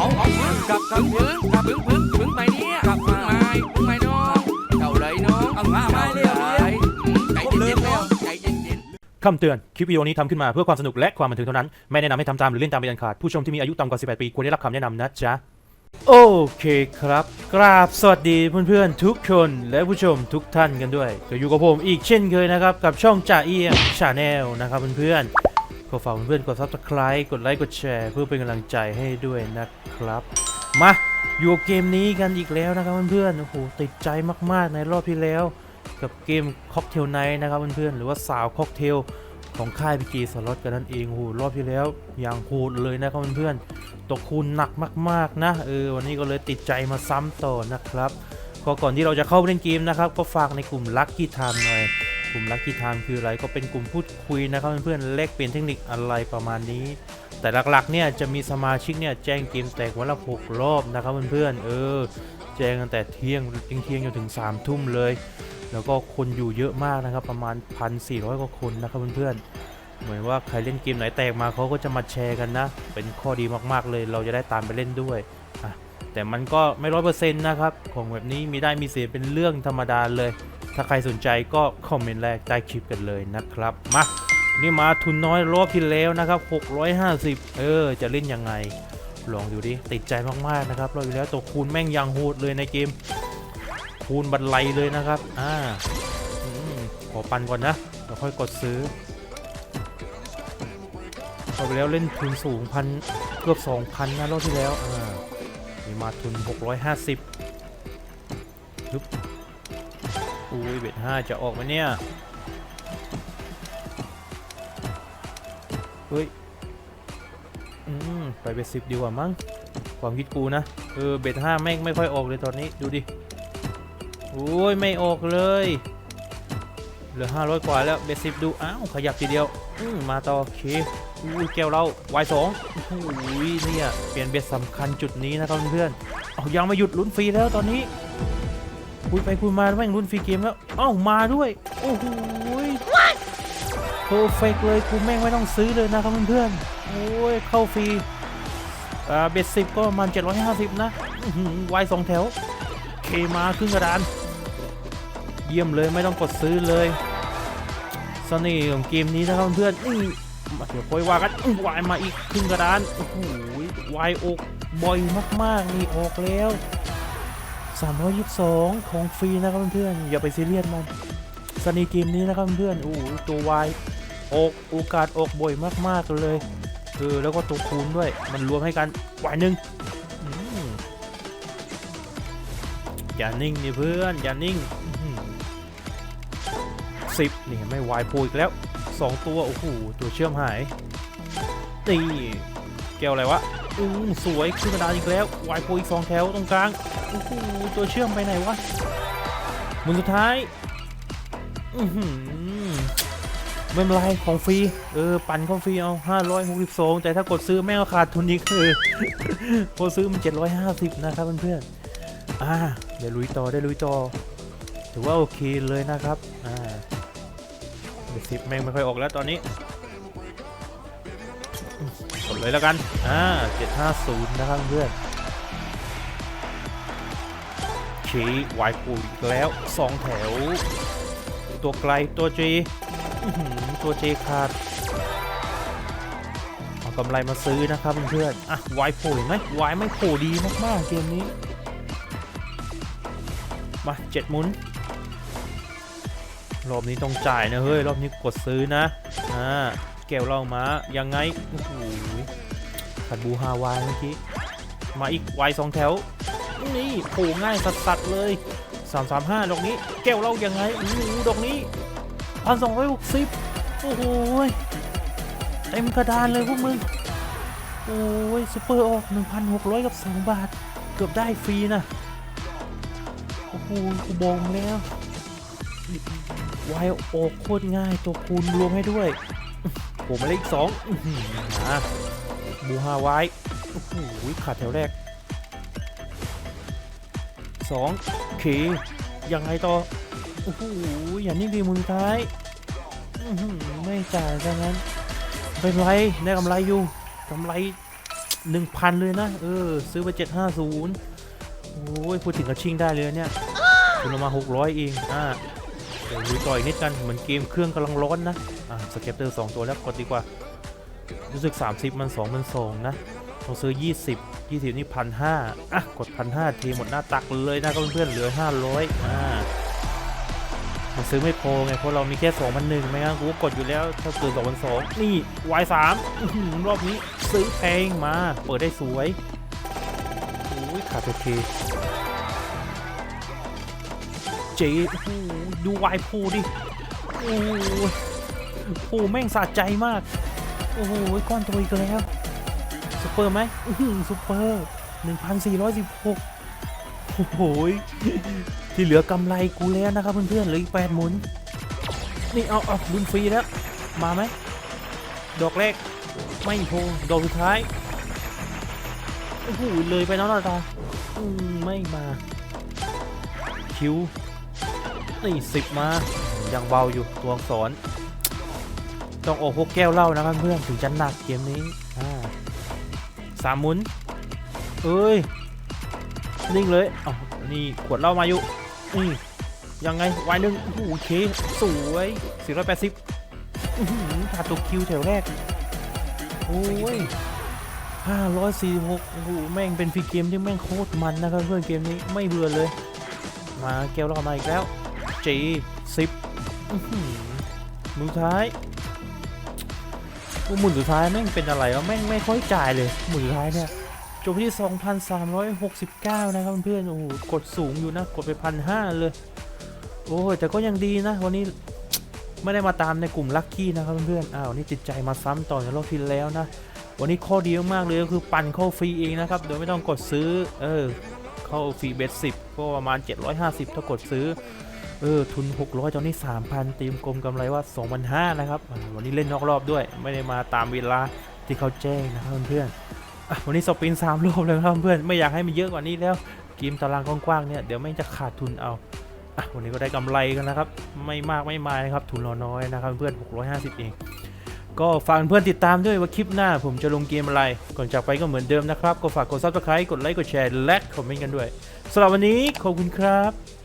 เอาเอาพึ่งกลับกลับพึ่งกลับพึ่งพึ่งพึ่งไปเนี่ยกลับพึ่งไม้พึ่งไม้น้องเจ้าเลยน้องเอามาไม้เร็วเลยใจเย็นๆแล้วใจเย็นๆคำเตือน คลิปวิดีโอนี้ทำขึ้นมาเพื่อความสนุกและความบันเทิงเท่านั้น ไม่แนะนำให้ทำตามหรือเล่นตามเป็นอันขาด ผู้ชมที่มีอายุต่ำกว่า 18 ปี ควรได้รับคำแนะนำนะจ๊ะโอเคครับ กราบสวัสดีเพื่อนๆ ทุกคนและผู้ชมทุกท่านกันด้วย ก็อยู่กับผมอีกเช่นเคยนะครับ กับช่องจ่าเอียงชาแนลนะครับเพื่อนๆ ก็ฝากเพื่อนๆกด subscribe กดไลค์กดแชร์เพื่อเป็นกำลังใจให้ด้วยนะครับ มาอยู่เกมนี้กันอีกแล้วนะครับเพื่อนๆโอ้โหติดใจมากๆในรอบที่แล้ว กับเกมค็อกเทลไนท์นะครับเพื่อนๆหรือว่าสาวค็อกเทลของค่ายพีจีสล็อตกันนั่นเองโอ้โหรอบที่แล้วอย่างโหดเลยนะครับเพื่อนๆตกคูณหนักมากๆนะเออวันนี้ก็เลยติดใจมาซ้ำต่อนะครับก็ก่อนที่เราจะเข้าไปเล่นเกมนะครับ ก็ฝากในกลุ่ม Lucky Time หน่อย กลุ่ม Lucky Time คืออะไรก็เป็นกลุ่มพูดคุยนะครับเพื่อนๆแลกเปลี่ยนเทคนิคอะไรประมาณนี้ แต่หลักๆเนี่ยจะมีสมาชิกเนี่ยแจ้งเกมแตกวันละหกรอบนะครับเพื่อนๆเออ แจ้งตั้งแต่เที่ยงเที่ยงจนถึง3ามทุ่มเลย แล้วก็คนอยู่เยอะมากนะครับประมาณ 1,400กว่าคนนะครับเพื่อนๆเหมือนว่าใครเล่นเกมไหนแตกมาเขาก็จะมาแชร์กันนะ เป็นข้อดีมากๆเลย เราจะได้ตามไปเล่นด้วยอะแต่มันก็ไม่ร้อยเปอร์เซ็นต์นะครับ ของแบบนี้มีได้มีเสียเป็นเรื่องธรรมดาเลย ถ้าใครสนใจก็คอมเมนต์แรกใต้คลิปกันเลยนะครับ มานี่มาทุนน้อยรอบที่แล้วนะครับ 650 เออ จะเล่นยังไง ลองดูดิ ติดใจมากๆนะครับรอบที่แล้วตัวคูณแม่งยังโหดเลยในเกม คูณบันไลเลยนะครับ อ่าอขอปันก่อนนะแล้วค่อยกดซื้อรอบที่แล้วเล่นทุนสูงพันเกือบ 2,000 นะรอบที่แล้ว อ่ามีมาทุน 650 อุ้ยเบ็ด5จะออกไหมเนี่ยเฮ้ย อืม ไปเบ็ดสิบดีกว่ามั้ง ความคิดกูนะ เออ เบ็ดห้าแม่ไม่ค่อยออกเลยตอนนี้ ดูดิ โอ้ย ไม่ออกเลย เหลือ500กว่าแล้ว เบ็ดสิบดู อ้าว ขยับทีเดียว อืม มาต่อโอเคอุ้ยแก้วเราวายสองโอ้ยเนี่ย เปลี่ยนเบ็ดสำคัญจุดนี้นะครับเพื่อน เอายังมาหยุดลุ้นฟรีแล้วตอนนี้ คุยไปคุยมาแม่งลุ้นฟรีเกมแล้วเอ้ามาด้วย โอ้โหเพอร์เฟกเลยกูแม่งไม่ต้องซื้อเลยนะครับเพื่อนๆโอ้ยเข้าฟรีอ่าเบ็ดสิบก็ประมาณ750 นะอื้อหือวายสองแถว เคมาครึ่งกระดาน เยี่ยมเลยไม่ต้องกดซื้อเลยเสน่ห์ของเกมนี้นะครับเพื่อนๆนี่มาเดี๋ยวค่อยว่ากันอื้อวายมาอีกครึ่งกระดานโอ้โหวายอกบ่อยมากๆนี่ออกแล้ว 322 ของฟรีนะครับเพื่อนๆอย่าไปซีเรียสมันสน่ห์เกมนี้นะครับเพื่อนๆโอ้ตัววายอกโอกาสอกบ่อยมากๆเลยเออแล้วก็ตัวคูณด้วยมันรวมให้กันกวายหนึ่งอย่านิ่งนี่เพื่อน อย่านิ่งสิบนี่ไม่วายโพอีกแล้วสองตัว โอ้โห ตัวเชื่อมหายนี่แก้วอะไรวะ อือสวยขึ้นกระดานอีกแล้ววายโพอีกสองแถวตรงกลางโอ้โหตัวเชื่อมไปไหนวะมุนสุดท้ายอือหือไม่เป็นไรของฟรีเออปั่นของฟรีเอา562 แต่ถ้ากดซื้อแม่งขาดทุนอีกคือกดซื้อมัน 750 นะครับเพื่อนๆอ่าเดี๋ยวลุยต่อได้ลุยต่อถือว่าโอเคเลยนะครับอ่าเบสิบแม่งไม่ค่อยออกแล้วตอนนี้ เลยแล้วกัน อ่า750 นะครับเพื่อนเชีวายปูอีกแล้ว 2 แถว ตัวไกลตัวจีตัวเจขาดเอากำไรมาซื้อนะครับเพื่อนอะวายโผล่เห็นไหมวายไม่โผล่ดีมากๆเกมนี้ มาเจ็ดหมุนรอบนี้ต้องจ่ายนะเฮ้ย รอบนี้กดซื้อนะ อ่า แก้วเหล่ามายังไงโอ้โหขัดบูฮาวายเมื่อกี้มาอีกวายสองแถว นี่โผล่ง่ายสัสๆเลย335ดอกนี้ แก้วเหล่ายังไงโอ้โหดอกนี้พันสองร้อยหกสิบโอ้โหเต็มกระดานเลยพวกมึง โอ้ยซูเปอร์ออก1,600กับ2บาท เกือบได้ฟรีนะโอ้โหกูบองแล้ววายโอกโคตรง่ายตัวคูณรวมให้ด้วย ผมมาเลขอีกสองอื้อหือมาบูฮาวายโอ้โหขาดแถวแรกสองเคยังไงต่อโอ้โหอย่างนิ่งดีมุนท้ายไม่จ่ายซะงั้นเป็นไรได้กำไรอยู่กำไร1,000เลยนะ เออ ซื้อไป750โอ้ยพูดถึงกระชิงได้เลยเนี่ยคุณเอามา600เองอ่า ดี๋ยวดูต่ออีกนิดกันเหมือนเกมเครื่องกำลังร้อนนะ อ่าสเก็ตเตอร์2ตัวแล้วกดดีกว่า รู้สึก 30 มัน 2 มัน2นะต้องซื้อ 20 20 นี่พันห้าอะ กดพันห้าทีหมดหน้าตักเลยนะเพื่อนๆเหลือ 500อ่ามันซื้อไม่พอไงเพราะเรามีแค่2 0 0 1ไม่งั้นกูกดอยู่แล้วถ้าเกิน2 0 0นี่ Y3 อื้อหือรอบนี้ซื้อแพงมา เปิดได้สวยโอ้ยขาดโอเค จ๊โอ้โหดูวายพูดิโอ้โหแม่งสะใจมาก โอ้โหก้อนตัวอีกแล้ว ซุปเปอร์ไหมอื้อหือซุปเปอร์1,416โอ้โหที่เหลือกำไรกูแล้วนะครับเพื่อนๆเหลืออีกแปดหมุน นี่เอาเอาลุ้นฟรีแล้ว มาไหม ดอกแรก ไม่โทรดอกสุดท้ายโอ้โหเลยไปน้องนาตาไม่มา คิว นี่สิบมา ยังเบาอยู่ตัวอักษร ต้องโอ้พกแก้วเหล้านะครับเพื่อนถึงจะหนักเกมนี้สามหมุนเอ้ย นิ่งเลยเอ้านี่ขวดเหล้ามาอยู่นี่ยังไงวายหนึ่งโอ้โหเค สวย480อื้อหือขาดตัวคิวแถวแรก โอ้ย546โอ้โหแม่งเป็นฟรีเกมที่แม่งโคตรมันนะครับเพื่อนเกมนี้ไม่เบื่อเลย มาแก้วเล้ามาอีกแล้ว จีสิบมือท้ายหมุนสุดท้ายแม่งเป็นอะไรวะแม่งไม่ค่อยจ่ายเลยหมุนสุดท้ายเนี่ยจบที่ 2,369 นะครับเพื่อนๆโอ้โหกดสูงอยู่นะ กดไปพันห้าเลย โอ้ยแต่ก็ยังดีนะ วันนี้ไม่ได้มาตามในกลุ่มลัคกี้นะครับเพื่อนๆอ้าวนี่ติดใจมาซ้ำต่อในรอบที่แล้วนะ วันนี้ข้อดีมากๆเลยก็คือปั่นเข้าฟรีเองนะครับ โดยไม่ต้องกดซื้อ เออ เข้าฟรีเบสสิบก็ประมาณ 750 ถ้ากดซื้อ เออทุน 600ตอนนี้ 3,000ตีมกลมกำไรว่า2,500นะครับ วันนี้เล่นนอกรอบด้วย ไม่ได้มาตามเวลาที่เขาแจ้งนะครับเพื่อนๆวันนี้สปิน3รอบเลยครับเพื่อนไม่อยากให้มันเยอะกว่านี้แล้วเกมตารางกว้างๆเนี่ยเดี๋ยวไม่จะขาดทุนเอาอวันนี้ก็ได้กำไรกันนะครับ ไม่มากไม่มายนะครับ ทุนเราน้อยนะครับเพื่อน 650 เอง ก็ฝากเพื่อนติดตามด้วยว่าคลิปหน้าผมจะลงเกมอะไร ก่อนจากไปก็เหมือนเดิมนะครับ ก็ฝากกด subscribe กดไลค์กดแชร์และคอมเมนต์กันด้วยสำหรับวันนี้ขอบคุณครับ